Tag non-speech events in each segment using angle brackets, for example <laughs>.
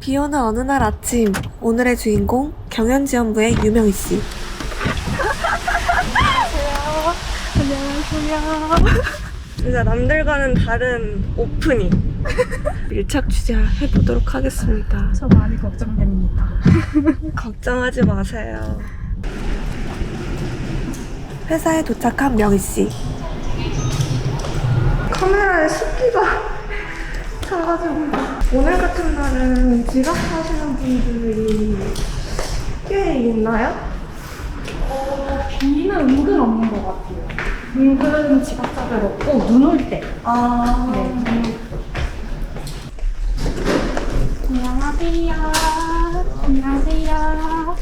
비 오는 어느 날 아침, 오늘의 주인공 경연지원부의 유명희 씨. 안녕하세요. 진짜 남들과는 다른 오프닝. <laughs> 밀착 취재 해 보도록 하겠습니다. 저 많이 걱정됩니다. <laughs> 걱정하지 마세요. 회사에 도착한 명희 씨. 카메라에 습기가 차가지고 오늘 같은 날은 지각하시는 분들이 꽤 있나요? 비는 은근 없는 것 같아요. 은근 지각자들 없고 눈 올 때. 아, 네. 안녕하세요. 안녕하세요.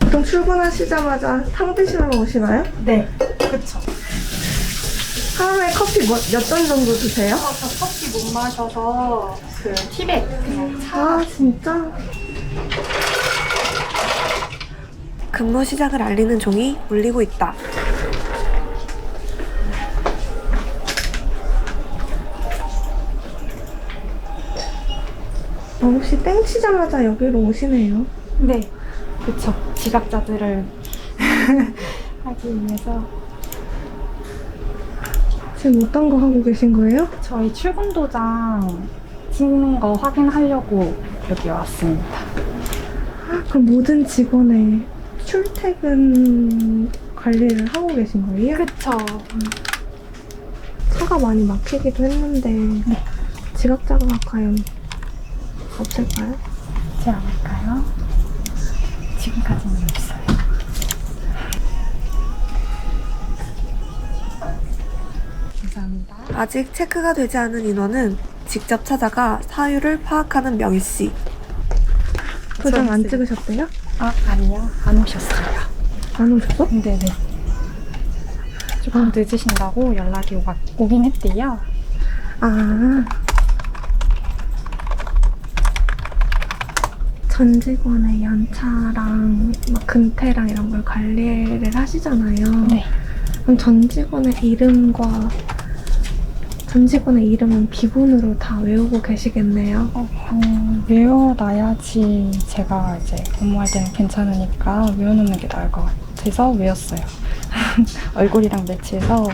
보통 출근하시자마자 탕 드시러 오시나요? 네, 그쵸. 하루에 커피 몇 잔 정도 드세요? 어, 저 커피 못 마셔서 그 티백 그냥 차. 아, 진짜? 근무 시작을 알리는 종이 울리고 있다. 어, 혹시 땡 치자마자 여기로 오시네요. 네, 그쵸. 지각자들을 <laughs> 하기 위해서 지금 어떤 거 하고 계신 거예요? 저희 출근 도장 찍는 거 확인하려고 여기 왔습니다. 그럼 모든 직원의 출퇴근 관리를 하고 계신 거예요? 그쵸. 차가 많이 막히기도 했는데 지각자가 과연 없을까요? 있지 않을까요? 지금까지는 없어요. 감사합니다. 아직 체크가 되지 않은 인원은 직접 찾아가 사유를 파악하는 명희 씨. 도장 안. 찍으셨대요? 아, 아니요. 안 오셨어요. 안 오셨어? 네네. 조금 늦으신다고 연락이 오, 오긴 했대요. 아. 전 직원의 연차랑 막 근태랑 이런 걸 관리를 하시잖아요. 네. 그럼 전 직원의 이름과 전 직원의 이름은 기본으로 다 외우고 계시겠네요. 어, 음, 외워놔야지 제가 이제 업무할 때는 괜찮으니까 외워놓는 게 나을 것 같아서 외웠어요. <laughs> 얼굴이랑 매치해서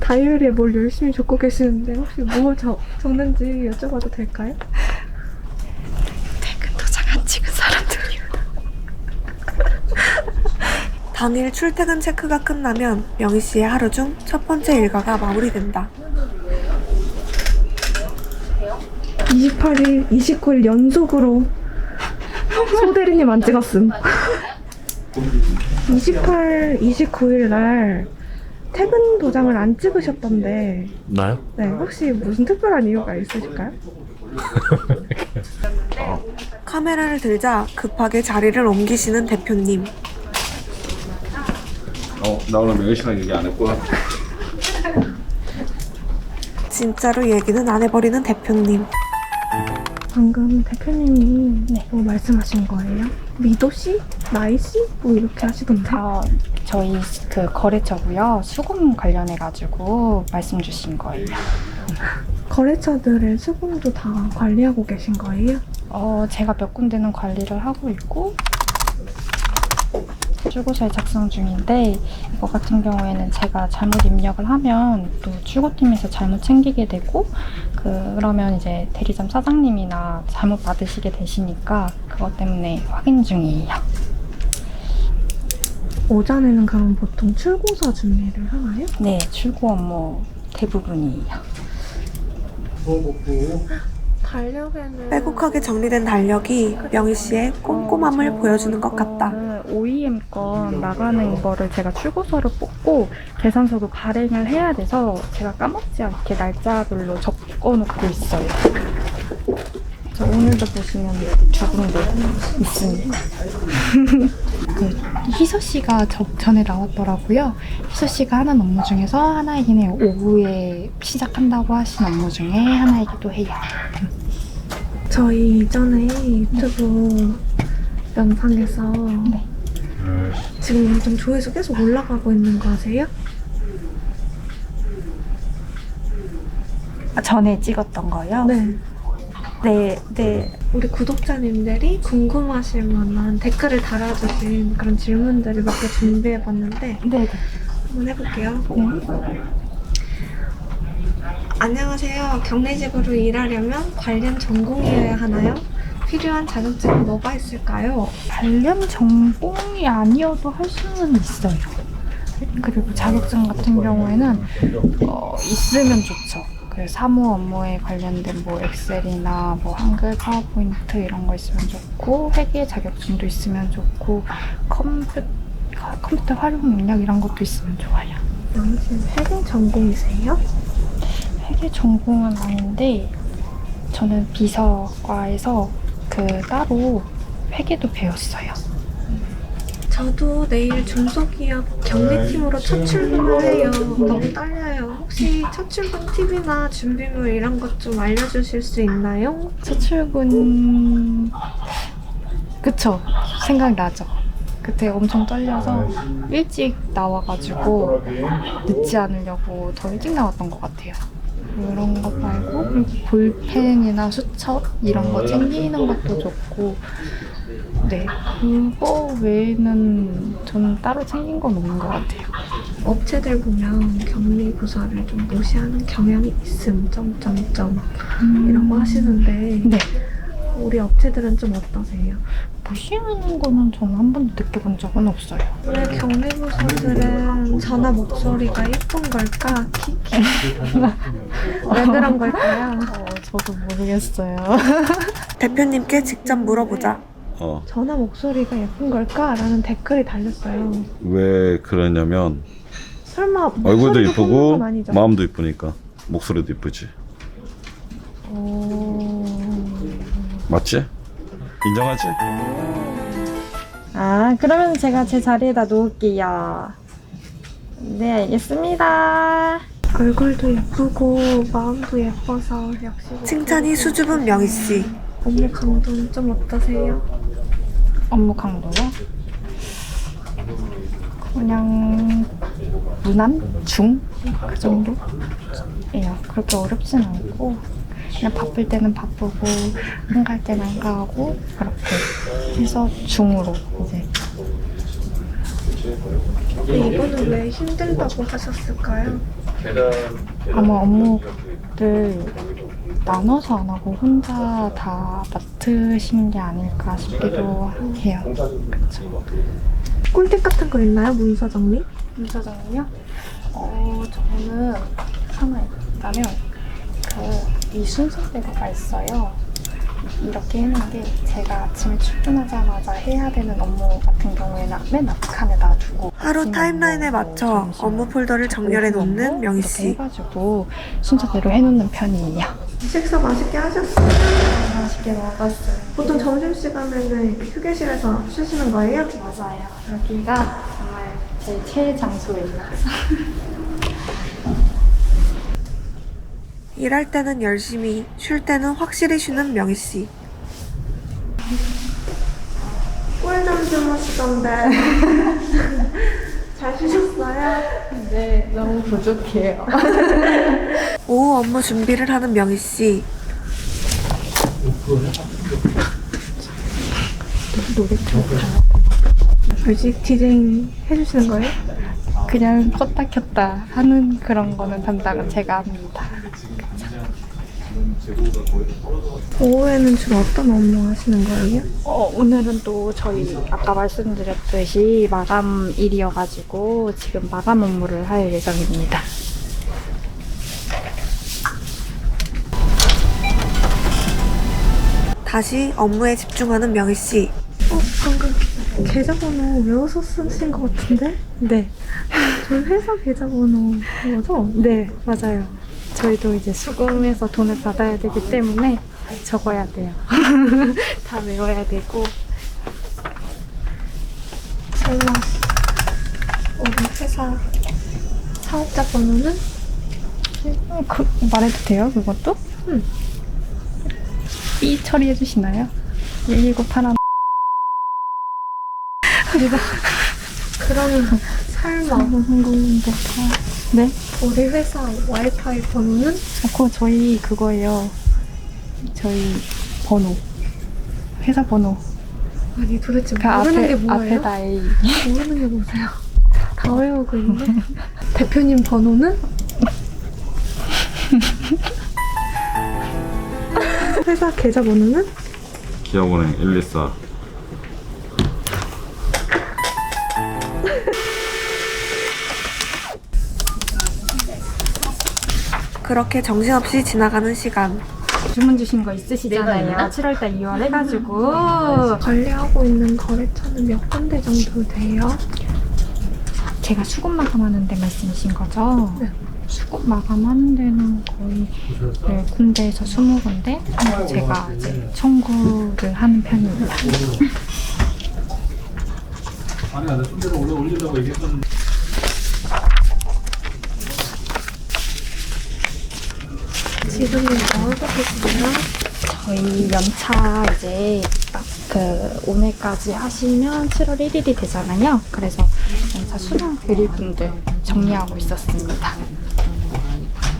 다이어리에 뭘 열심히 적고 계시는데 혹시 뭐 적, 적는지 여쭤봐도 될까요? 퇴근 도장 안 찍은 사람들이요. 당일 출퇴근 체크가 끝나면 명희 씨의 하루 중 첫 번째 일과가 마무리된다. 28일, 29일 연속으로 소대리님 안 찍었음. <laughs> 28, 29일 날 퇴근 도장을 안 찍으셨던데, 나요? 네, 혹시 무슨 특별한 이유가 있으실까요? <laughs> <laughs> 카메라를 들자 급하게 자리를 옮기시는 대표님. 어, 나 오늘 명희 씨랑 얘기 안 했구나. 진짜로 얘기는 안 해버리는 대표님. 방금 대표님이 네. 뭐 말씀하신 거예요? 미도 씨? 나이 씨? 뭐 이렇게 하시던데. 아, 저희 그 거래처고요. 수금 관련해 가지고 말씀 주신 거예요. 거래처들의 수금도 다 관리하고 계신 거예요? 어, 제가 몇 군데는 관리를 하고 있고 출고서에 작성 중인데 이거 같은 경우에는 제가 잘못 입력을 하면 또 출고팀에서 잘못 챙기게 되고 그러면 이제 대리점 사장님이나 잘못 받으시게 되시니까 그것 때문에 확인 중이에요. 오전에는 그럼 보통 출고서 준비를 하나요? 네, 출고 업무 대부분이에요. 달력에는 빼곡하게 정리된 달력이 명희 씨의 꼼꼼함을 보여주는 것 같다. OEM 건 나가는 거를 제가 출고서를 뽑고 계산서도 발행을 해야 돼서 제가 까먹지 않게 날짜별로 적어놓고 있어요. 저 오늘도 보시면 두 군데 있습니다. <laughs> 그 희서 씨가 저, 전에 나왔더라고요. 희서 씨가 하는 업무 중에서 하나이긴 해요. 오후에 시작한다고 하신 업무 중에 하나이기도 해요. 저희 이전에 유튜브 영상에서 네. 지금 좀 조회수 계속 올라가고 있는 거 아세요? 아, 전에 찍었던 거요? 네. 네, 네. 우리 구독자님들이 궁금하실 만한 댓글을 달아주신 그런 질문들을 몇 개 준비해봤는데 네, 네. 한번 해볼게요. 네. 안녕하세요. 경례직으로 일하려면 관련 전공이어야 하나요? 필요한 자격증은 뭐가 있을까요? 관련 전공이 아니어도 할 수는 있어요. 그리고 자격증 같은 경우에는 어, 있으면 좋죠. 그 사무 업무에 관련된 뭐 엑셀이나 뭐 한글, 파워포인트 이런 거 있으면 좋고 회계 자격증도 있으면 좋고 컴퓨, 컴퓨터 활용 능력 이런 것도 있으면 좋아요. 당신 회계 전공이세요? 회계 전공은 아닌데 저는 비서과에서 그 따로 회계도 배웠어요. 저도 내일 중소기업 경례팀으로 첫 출근을 해요. 너무 떨려요. 혹시 첫 출근 팁이나 준비물 이런 것 좀 알려주실 수 있나요? 첫 출근 그쵸 생각나죠 그때 엄청 떨려서 일찍 나와가지고 늦지 않으려고 더 일찍 나왔던 것 같아요 그런 것 말고 그리고 볼펜이나 수첩 이런 거 챙기는 것도 좋고. 네 그거 외에는 저는 따로 챙긴 건 없는 것 같아요. 업체들 보면 격리 부서를 좀 무시하는 경향이 있음 점점점 이라고 하시는데 네 우리 업체들은 좀 어떠세요? 무시하는 거는 저는 한 번도 느껴본 적은 없어요 왜 격리 부서들은 전화 목소리가 예쁜 걸까? 키키 <laughs> 왜 그런 걸까요? 어, 저도 모르겠어요 <laughs> 대표님께 직접 물어보자. 어, 전화 목소리가 예쁜 걸까? 라는 댓글이 달렸어요. 왜 그러냐면 설마 얼굴도 목소리도 뽑는 이쁘고 건 아니죠? 마음도 이쁘니까 목소리도 이쁘지. 맞지? 인정하지? 아, 그러면 제가 제 자리에다 놓을게요. 네, 알겠습니다. 얼굴도 예쁘고 마음도 예뻐서 역시 칭찬이 수줍은 명희 씨. 업무 강도는 좀 어떠세요? 업무 강도요? 그냥 무난? 중? 그 정도? 예요. 그렇게 어렵진 않고 그냥 바쁠 때는 바쁘고 한가할 때는 한가하고 그렇게 해서 중으로 이제 근데 이분은 왜 힘들다고 하셨을까요? 아마 업무를 나눠서 안 하고 혼자 다 맡으신 게 아닐까 싶기도 해요. 그렇죠. 꿀팁 같은 거 있나요? 문서 정리? 문서장은요? 어, 저는 하나 있다면 그 이 순서대로가 있어요. 이렇게 했는데 제가 아침에 출근하자마자 해야 되는 업무 같은 경우에는 맨 앞칸에 놔두고 하루 타임라인에 업무, 맞춰 업무 폴더를 정렬해 놓는 명희 씨. 해가지고 순서대로 해놓는 편이에요. 식사 맛있게 하셨어요? 맛있게 먹었어요. 보통 점심시간에는 휴게실에서 쉬시는 거예요? 맞아요. 여기가 정말 제 최애 장소예요. <laughs> 일할 때는 열심히, 쉴 때는 확실히 쉬는 명희 씨. 꿀잠 주무시던데 잘 쉬셨어요? 네, 너무 부족해요. <laughs> 오후 업무 준비를 하는 명희 씨. 노래? 뮤직 디제잉 해주시는 거예요? 그냥 껐다 켰다 하는 그런 거는 담당은 제가 합니다. 오후에는 주로 어떤 업무 하시는 거예요? 어, 오늘은 또 저희 아까 말씀드렸듯이 마감 일이어가지고 지금 마감 업무를 할 예정입니다. 다시 업무에 집중하는 명희 씨. 어, 방금 계좌번호 외워서 쓰신 것 같은데? 네, 저희 회사 계좌번호 그거죠? 네, 맞아요. 저희도 이제 수금해서 돈을 받아야 되기 때문에 적어야 돼요. <laughs> 다 외워야 되고. 설마 우리 회사 사업자 번호는? 음, 그, 말해도 돼요, 그것도? 응. 삐 처리해 주시나요? 119 파란. 그러면 설마. 항공인데. 네? 우리 회사 와이파이 번호는? 어, 그거 저희 그거예요. 저희 번호. 회사 번호. 아니 도대체 그 모르는 앞에, 게 뭐예요? 앞에다 A. 모르는 게 뭐세요? 다 외우고 있네. <laughs> 대표님 번호는? <laughs> 회사 계좌 번호는? 기업은행 124. 그렇게 정신없이 지나가는 시간. 주문 주신 거 있으시잖아요. 7월달 2월 해가지고. 관리하고 있는 거래처는 몇 군데 정도 돼요? 제가 수급 마감하는 데 말씀이신 거죠? 네. 수급 마감하는 데는 거의 10군데에서 20군데 제가 이제 청구를 하는 편입니다. 아니, 나 순대를 원래 올리려고 얘기했었 지금 뭐 하고 계시나요? 저희 연차 이제 딱그 오늘까지 하시면 7월 1일이 되잖아요. 그래서 연차 수령 드릴 분들 정리하고 있었습니다.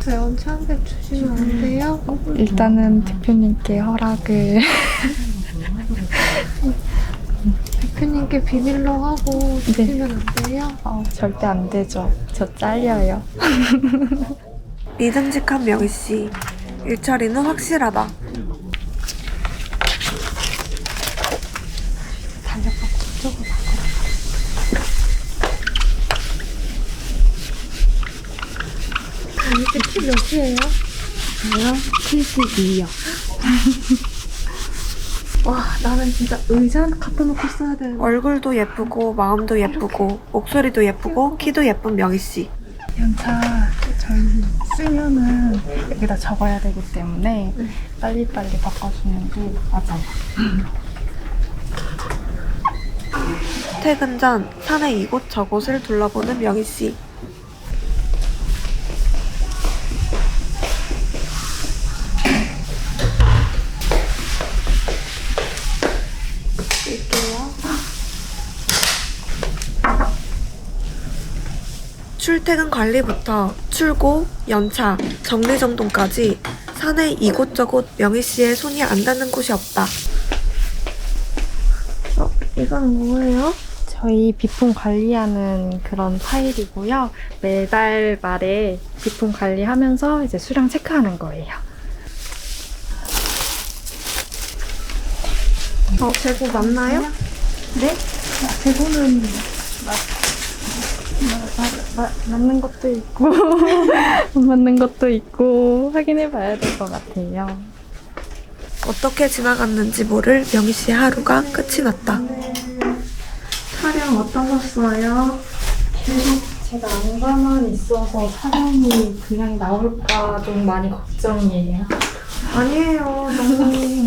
저 연차 한 개 주시면 안 돼요? 일단은 대표님께 허락을 대표님께 비밀로 하고 네. 주시면 안 돼요? 어, 절대 안 되죠. 저 잘려요. 믿음직한 명희 씨. 일처리는 확실하다. 키 몇이에요? 저요? 72요. <laughs> 와, 나는 진짜 의자 갖다 놓고 써야 되는데. 얼굴도 예쁘고 마음도 예쁘고 목소리도 예쁘고 키도 예쁜 명희 씨. 연차 저희 쓰면은 여기다 적어야 되기 때문에 빨리빨리 바꿔주는 게 맞아요. 퇴근 전 산의 이곳 저곳을 둘러보는 명희 씨. 출퇴근 관리부터 출고, 연차, 정리정돈까지 산의 이곳저곳 명희 씨의 손이 안 닿는 곳이 없다. 어, 이건 뭐예요? 저희 비품 관리하는 그런 파일이고요. 매달 말에 비품 관리하면서 이제 수량 체크하는 거예요. 어, 재고 맞나요? 네? 재고는 맞, 맞, 맞, 맞는 것도 있고 <laughs> 안 맞는 것도 있고 확인해 봐야 될 것 같아요. 어떻게 지나갔는지 모를 명희 씨의 하루가 끝이 났다. 촬영 어떠셨어요? 계속 제가 안가만 있어서 촬영이 분량이 나올까 좀 많이 걱정이에요. 아니에요. 너무.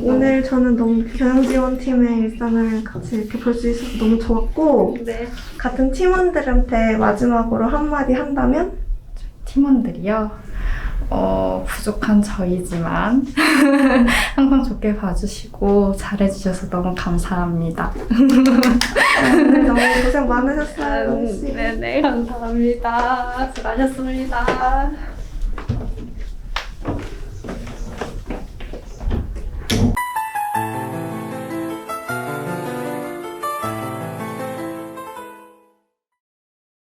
네. 오늘 저는 너무 경영지원팀의 일상을 같이 이렇게 볼 수 있어서 너무 좋았고, 네. 같은 팀원들한테 마지막으로 한마디 한다면? 팀원들이요. 어, 부족한 저희지만 <laughs> 항상 좋게 봐주시고 잘해주셔서 너무 감사합니다. 오늘 너무 고생 많으셨어요, 음, 씨. 네네 감사합니다. 수고하셨습니다.